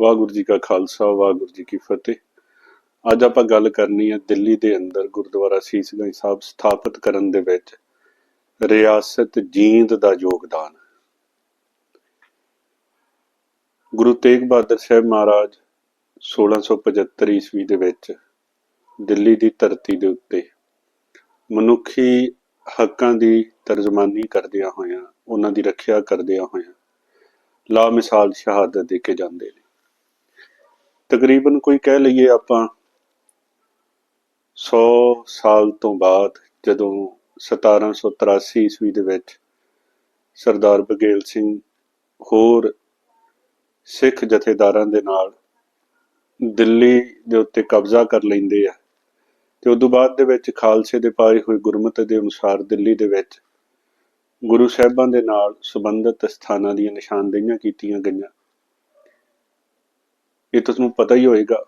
ਵਾਹਿਗੁਰੂ ਜੀ ਕਾ ਖਾਲਸਾ, ਵਾਹਿਗੁਰੂ ਜੀ ਕੀ ਫਤਿਹ। ਅੱਜ ਆਪਾਂ ਗੱਲ ਕਰਨੀ ਹੈ ਦਿੱਲੀ ਦੇ ਅੰਦਰ ਗੁਰਦੁਆਰਾ ਸੀਸਗੰਜ ਸਾਹਿਬ ਸਥਾਪਿਤ ਕਰਨ ਦੇ ਵਿੱਚ ਰਿਆਸਤ ਜੀਂਦ ਦਾ ਯੋਗਦਾਨ। ਗੁਰੂ ਤੇਗ ਬਹਾਦਰ ਸਾਹਿਬ ਮਹਾਰਾਜ 1675 ਈਸਵੀ ਦੇ ਵਿੱਚ ਦਿੱਲੀ ਦੀ ਧਰਤੀ ਦੇ ਉੱਤੇ ਮਨੁੱਖੀ ਹੱਕਾਂ ਦੀ ਤਰਜਮਾਨੀ ਕਰਦਿਆਂ ਹੋਇਆਂ, ਉਹਨਾਂ ਦੀ ਰੱਖਿਆ ਕਰਦਿਆਂ ਹੋਇਆਂ ਲਾ ਮਿਸਾਲ ਸ਼ਹਾਦਤ ਦੇ ਕੇ ਜਾਂਦੇ ਨੇ। ਤਕਰੀਬਨ ਕੋਈ ਕਹਿ ਲਈਏ ਆਪਾਂ 100 ਸਾਲ ਤੋਂ ਬਾਅਦ ਜਦੋਂ 1783 ਈਸਵੀ ਦੇ ਵਿੱਚ ਸਰਦਾਰ ਬਗੇਲ ਸਿੰਘ ਹੋਰ ਸਿੱਖ ਜਥੇਦਾਰਾਂ ਦੇ ਨਾਲ ਦਿੱਲੀ ਦੇ ਉੱਤੇ ਕਬਜ਼ਾ ਕਰ ਲੈਂਦੇ ਆ ਤੇ ਉਸ ਤੋਂ ਬਾਅਦ ਦੇ ਵਿੱਚ ਖਾਲਸੇ ਦੇ ਪਾਏ ਹੋਏ ਗੁਰਮਤਿ ਦੇ ਅਨੁਸਾਰ ਦਿੱਲੀ ਦੇ ਵਿੱਚ ਗੁਰੂ ਸਾਹਿਬਾਂ ਦੇ ਨਾਲ ਸੰਬੰਧਿਤ ਸਥਾਨਾਂ ਦੀਆਂ ਨਿਸ਼ਾਨਦੇਹੀਆਂ ਕੀਤੀਆਂ ਗਈਆਂ। ਇਹ ਤੁਹਾਨੂੰ ਪਤਾ ਹੀ ਹੋਏਗਾ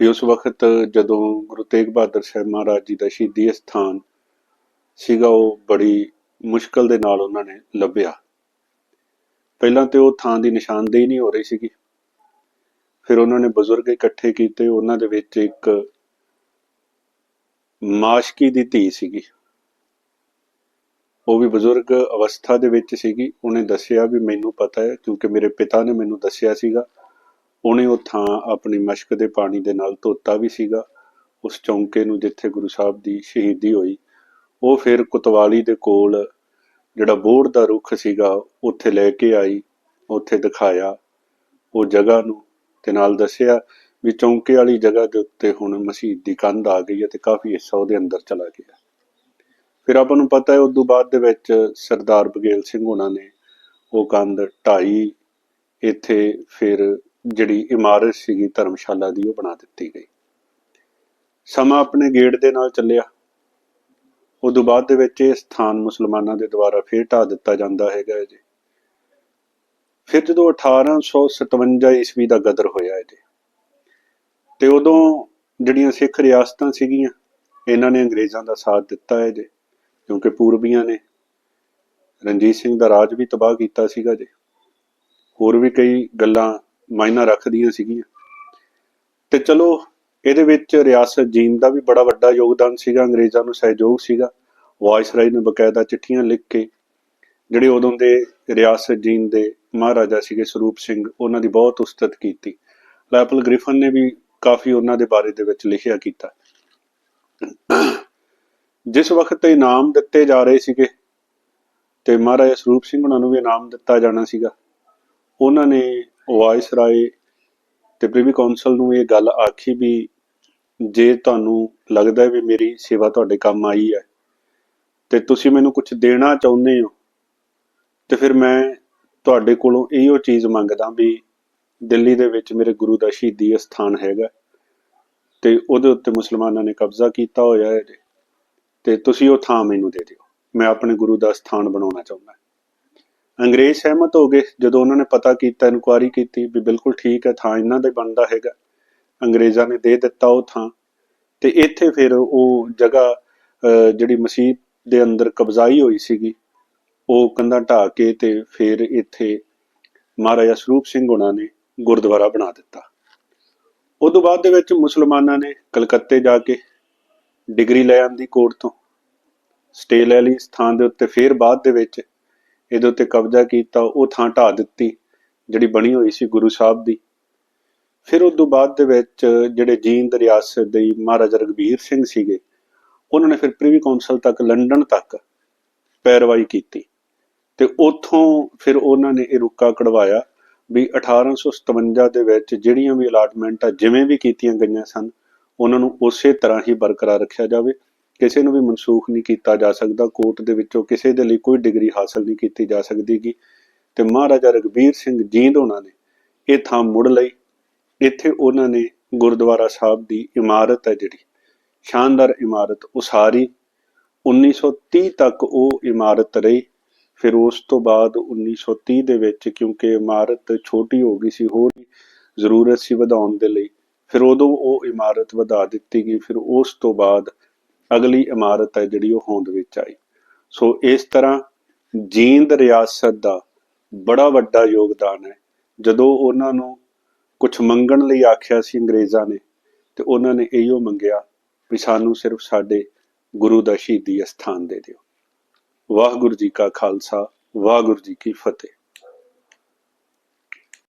ਵੀ ਉਸ ਵਕਤ ਜਦੋਂ ਗੁਰੂ ਤੇਗ ਬਹਾਦਰ ਸਾਹਿਬ ਮਹਾਰਾਜ ਜੀ ਦਾ ਸ਼ਹੀਦੀ ਸਥਾਨ ਸੀਗਾ, ਉਹ ਬੜੀ ਮੁਸ਼ਕਲ ਦੇ ਨਾਲ ਉਹਨਾਂ ਨੇ ਲੱਭਿਆ। ਪਹਿਲਾਂ ਤੇ ਉਹ ਥਾਂ ਦੀ ਨਿਸ਼ਾਨਦੇਹੀ ਨਹੀਂ ਹੋ ਰਹੀ ਸੀਗੀ। ਫਿਰ ਉਹਨਾਂ ਨੇ ਬਜ਼ੁਰਗ ਇਕੱਠੇ ਕੀਤੇ, ਉਹਨਾਂ ਦੇ ਵਿੱਚ ਇੱਕ ਮਾਸ਼ਕੀ ਦੀ ਧੀ ਸੀਗੀ। ਉਹ ਵੀ ਬਜ਼ੁਰਗ ਅਵਸਥਾ ਦੇ ਵਿੱਚ ਸੀਗੀ। ਉਹਨੇ ਦੱਸਿਆ ਵੀ ਮੈਨੂੰ ਪਤਾ ਹੈ, ਕਿਉਂਕਿ ਮੇਰੇ ਪਿਤਾ ਨੇ ਮੈਨੂੰ ਦੱਸਿਆ ਸੀਗਾ ਉਹਨੇ ਉਹ ਥਾਂ ਆਪਣੀ ਮਸ਼ਕ ਦੇ ਪਾਣੀ ਦੇ ਨਾਲ ਧੋਤਾ ਵੀ ਸੀਗਾ। ਉਸ ਚੌਂਕੇ ਨੂੰ ਜਿੱਥੇ ਗੁਰੂ ਸਾਹਿਬ ਦੀ ਸ਼ਹੀਦੀ ਹੋਈ, ਉਹ ਫਿਰ ਕੁਤਵਾਲੀ ਦੇ ਕੋਲ ਜਿਹੜਾ ਬੋੜ ਦਾ ਰੁੱਖ ਸੀਗਾ, ਉੱਥੇ ਲੈ ਕੇ ਆਈ, ਉੱਥੇ ਦਿਖਾਇਆ। ਉਹ ਜਗ੍ਹਾ ਨੂੰ ਤੇ ਨਾਲ ਦੱਸਿਆ ਵੀ ਚੌਂਕੇ ਵਾਲੀ ਜਗ੍ਹਾ ਦੇ ਉੱਤੇ ਹੁਣ ਮਸਜਿਦ ਦੀ ਕੰਧ ਆ ਗਈ ਹੈ ਤੇ ਕਾਫੀ ਹਿੱਸਾ ਉਹਦੇ ਅੰਦਰ ਚਲਾ ਗਿਆ। ਫਿਰ ਆਪਾਂ ਨੂੰ ਪਤਾ ਹੈ, ਉਸ ਤੋਂ ਬਾਅਦ ਦੇ ਵਿੱਚ ਸਰਦਾਰ ਬਗੇਲ ਸਿੰਘ ਉਹਨਾਂ ਨੇ ਉਹ ਕੰਧ ਢਾਈ, ਇੱਥੇ ਫਿਰ ਜਿਹੜੀ ਇਮਾਰਤ ਸੀਗੀ ਧਰਮਸ਼ਾਲਾ ਦੀ, ਉਹ ਬਣਾ ਦਿੱਤੀ ਗਈ। ਸਮਾਂ ਆਪਣੇ ਗੇੜ ਦੇ ਨਾਲ ਚੱਲਿਆ। ਉਦੋਂ ਬਾਅਦ ਦੇ ਵਿੱਚ ਇਹ ਸਥਾਨ ਮੁਸਲਮਾਨਾਂ ਦੇ ਦੁਆਰਾ ਫੇਰ ਢਾ ਦਿੱਤਾ ਜਾਂਦਾ ਹੈਗਾ ਹੈ ਜੀ। ਫਿਰ ਜਦੋਂ 1857 ਈਸਵੀ ਦਾ ਗਦਰ ਹੋਇਆ ਹੈ ਜੀ, ਤੇ ਉਦੋਂ ਜਿਹੜੀਆਂ ਸਿੱਖ ਰਿਆਸਤਾਂ ਸੀਗੀਆਂ, ਇਹਨਾਂ ਨੇ ਅੰਗਰੇਜ਼ਾਂ ਦਾ ਸਾਥ ਦਿੱਤਾ ਹੈ ਜੀ, ਕਿਉਂਕਿ ਪੂਰਬੀਆਂ ਨੇ ਰਣਜੀਤ ਸਿੰਘ ਦਾ ਰਾਜ ਵੀ ਤਬਾਹ ਕੀਤਾ ਸੀਗਾ ਜੀ। ਹੋਰ ਵੀ ਕਈ ਗੱਲਾਂ ਮਾਇਨਾ ਰੱਖਦੀਆਂ ਸੀਗੀਆਂ। ਤੇ ਚਲੋ, ਇਹਦੇ ਵਿੱਚ ਰਿਆਸਤ ਜੀਨ ਦਾ ਵੀ ਬੜਾ ਵੱਡਾ ਯੋਗਦਾਨ ਸੀਗਾ, ਅੰਗਰੇਜ਼ਾਂ ਨੂੰ ਸਹਿਯੋਗ ਸੀਗਾ। ਵਾਇਸਰਾਈ ਨੇ ਬਕਾਇਦਾ ਚਿੱਠੀਆਂ ਲਿਖ ਕੇ, ਜਿਹੜੇ ਉਦੋਂ ਦੇ ਰਿਆਸਤ ਜੀਨ ਦੇ ਮਹਾਰਾਜਾ ਸੀਗੇ ਸਰੂਪ ਸਿੰਘ, ਉਹਨਾਂ ਦੀ ਬਹੁਤ ਉਸਤਤ ਕੀਤੀ। ਲੈਪਲ ਗ੍ਰਿਫਨ ਨੇ ਵੀ ਕਾਫੀ ਉਹਨਾਂ ਦੇ ਬਾਰੇ ਦੇ ਵਿੱਚ ਲਿਖਿਆ ਕੀਤਾ। ਜਿਸ ਵਕਤ ਇਨਾਮ ਦਿੱਤੇ ਜਾ ਰਹੇ ਸੀਗੇ, ਤੇ ਮਹਾਰਾਜਾ ਸਰੂਪ ਸਿੰਘ ਉਹਨਾਂ ਨੂੰ ਵੀ ਇਨਾਮ ਦਿੱਤਾ ਜਾਣਾ ਸੀਗਾ, ਉਹਨਾਂ ਨੇ ਵਾਇਸਰਾਏ ਤੇ ਪ੍ਰੀਵੀ ਕਾਉਂਸਲ ਨੂੰ ਇਹ ਗੱਲ ਆਖੀ ਵੀ ਜੇ ਤੁਹਾਨੂੰ ਲੱਗਦਾ ਵੀ ਮੇਰੀ ਸੇਵਾ ਤੁਹਾਡੇ ਕੰਮ ਆਈ ਹੈ ਤੇ ਤੁਸੀਂ ਮੈਨੂੰ ਕੁਝ ਦੇਣਾ ਚਾਹੁੰਦੇ ਹੋ, ਤੇ ਫਿਰ ਮੈਂ ਤੁਹਾਡੇ ਕੋਲੋਂ ਇਹੋ ਚੀਜ਼ ਮੰਗਦਾ ਵੀ ਦਿੱਲੀ ਦੇ ਵਿੱਚ ਮੇਰੇ ਗੁਰੂ ਦਾ ਸ਼ਹੀਦੀ ਸਥਾਨ ਹੈਗਾ ਤੇ ਉਹਦੇ ਉੱਤੇ ਮੁਸਲਮਾਨਾਂ ਨੇ ਕਬਜ਼ਾ ਕੀਤਾ ਹੋਇਆ ਹੈ ਜੀ, ਤੇ ਤੁਸੀਂ ਉਹ ਥਾਂ ਮੈਨੂੰ ਦੇ ਦਿਓ, ਮੈਂ ਆਪਣੇ ਗੁਰੂ ਦਾ ਸਥਾਨ ਬਣਾਉਣਾ ਚਾਹੁੰਦਾ। ਅੰਗਰੇਜ਼ ਸਹਿਮਤ ਹੋ ਗਏ ਜਦੋਂ ਉਹਨਾਂ ਨੇ ਪਤਾ ਕੀਤਾ ਇਨਕੁਆਰੀ ਕੀਤੀ ਵੀ ਬਿਲਕੁਲ ਠੀਕ ਹੈ ਥਾਂ ਇਹਨਾਂ ਦਾ ਬਣਦਾ ਹੈਗਾ। ਅੰਗਰੇਜ਼ਾਂ ਨੇ ਦੇ ਦਿੱਤਾ ਉਹ ਥਾਂ। ਤੇ ਇੱਥੇ ਫਿਰ ਉਹ ਜਗ੍ਹਾ ਅਹ, ਜਿਹੜੀ ਮਸਜਿਦ ਦੇ ਅੰਦਰ ਕਬਜ਼ਾਈ ਹੋਈ ਸੀਗੀ ਉਹ ਕੰਧਾਂ ਢਾਹ ਕੇ ਤੇ ਫਿਰ ਇੱਥੇ ਮਹਾਰਾਜਾ ਸਰੂਪ ਸਿੰਘ ਉਹਨਾਂ ਨੇ ਗੁਰਦੁਆਰਾ ਬਣਾ ਦਿੱਤਾ। ਉਦੋਂ ਬਾਅਦ ਦੇ ਵਿੱਚ ਮੁਸਲਮਾਨਾਂ ਨੇ ਕਲਕੱਤੇ ਜਾ ਕੇ ਡਿਗਰੀ ਲੈ ਆਂਦੀ ਕੋਰਟ ਤੋਂ। ਸਟੇ ਲੈ ਲਈ ਸਥਾਨ ਦੇ ਉੱਤੇ। ਫਿਰ ਬਾਅਦ ਦੇ ਵਿੱਚ ਇਹਦੇ ਉੱਤੇ ਕਬਜ਼ਾ ਕੀਤਾ, ਉਹ ਥਾਂ ਢਾਹ ਦਿੱਤੀ, ਜਿਹੜੀ ਬਣੀ ਹੋਈ ਸੀ ਗੁਰੂ ਸਾਹਿਬ ਦੀ। ਫਿਰ ਉਸ ਤੋਂ ਬਾਅਦ ਦੇ ਵਿੱਚ ਜਿਹੜੇ ਜੀਂਦ ਰਿਆਸਤ ਦੇ ਮਹਾਰਾਜਾ ਰਗਬੀਰ ਸਿੰਘ ਸੀਗੇ, ਉਹਨਾਂ ਨੇ ਫਿਰ ਪ੍ਰੀਵੀ ਕਾਉਂਸਲ ਤੱਕ, ਲੰਡਨ ਤੱਕ ਪੈਰਵਾਈ ਕੀਤੀ। ਤੇ ਉੱਥੋਂ ਫਿਰ ਉਹਨਾਂ ਨੇ ਇਹ ਰੁਕਾ ਕਢਵਾਇਆ ਵੀ 1857 ਦੇ ਵਿੱਚ ਜਿਹੜੀਆਂ ਵੀ ਅਲਾਟਮੈਂਟਾਂ ਜਿਵੇਂ ਵੀ ਕੀਤੀਆਂ ਗਈਆਂ ਸਨ, ਉਹਨਾਂ ਨੂੰ ਉਸੇ ਤਰ੍ਹਾਂ ਹੀ ਬਰਕਰਾਰ ਰੱਖਿਆ ਜਾਵੇ। ਕਿਸੇ ਨੂੰ ਵੀ ਮਨਸੂਖ ਨਹੀਂ ਕੀਤਾ ਜਾ ਸਕਦਾ, ਕੋਰਟ ਦੇ ਵਿੱਚੋਂ ਕਿਸੇ ਦੇ ਲਈ ਕੋਈ ਡਿਗਰੀ ਹਾਸਲ ਨਹੀਂ ਕੀਤੀ ਜਾ ਸਕਦੀਗੀ। ਤੇ ਮਹਾਰਾਜਾ ਰਗਬੀਰ ਸਿੰਘ ਜੀਂਦ ਉਹਨਾਂ ਨੇ ਇਹ ਥਾਂ ਮੁੜ ਲਈ। ਇੱਥੇ ਉਹਨਾਂ ਨੇ ਗੁਰਦੁਆਰਾ ਸਾਹਿਬ ਦੀ ਇਮਾਰਤ ਹੈ ਜਿਹੜੀ, ਸ਼ਾਨਦਾਰ ਇਮਾਰਤ ਉਸਾਰੀ। 1930 ਤੱਕ ਉਹ ਇਮਾਰਤ ਰਹੀ। ਫਿਰ ਉਸ ਤੋਂ ਬਾਅਦ 1930 ਦੇ ਵਿੱਚ ਕਿਉਂਕਿ ਇਮਾਰਤ ਛੋਟੀ ਹੋ ਗਈ ਸੀ, ਹੋਰ ਜ਼ਰੂਰਤ ਸੀ ਵਧਾਉਣ ਦੇ ਲਈ। ਫਿਰ ਉਦੋਂ ਉਹ ਇਮਾਰਤ ਵਧਾ ਦਿੱਤੀ ਗਈ। ਫਿਰ ਉਸ ਤੋਂ ਬਾਅਦ ਅਗਲੀ ਇਮਾਰਤ ਹੈ ਜਿਹੜੀ ਉਹ ਹੋਂਦ ਵਿੱਚ ਆਈ। ਸੋ ਇਸ ਤਰ੍ਹਾਂ ਜੀਂਦ ਰਿਆਸਤ ਦਾ ਬੜਾ ਵੱਡਾ ਯੋਗਦਾਨ ਹੈ। ਜਦੋਂ ਉਹਨਾਂ ਨੂੰ ਕੁਝ ਮੰਗਣ ਲਈ ਆਖਿਆ ਸੀ ਅੰਗਰੇਜ਼ਾਂ ਨੇ, ਤੇ ਉਹਨਾਂ ਨੇ ਇਹੋ ਮੰਗਿਆ ਵੀ ਸਾਨੂੰ ਸਿਰਫ ਸਾਡੇ ਗੁਰੂ ਦਾ ਸ਼ਹੀਦੀ ਅਸਥਾਨ ਦੇ ਦਿਓ। ਵਾਹਿਗੁਰੂ ਜੀ ਕਾ ਖਾਲਸਾ, ਵਾਹਿਗੁਰੂ ਜੀ ਕੀ ਫਤਿਹ।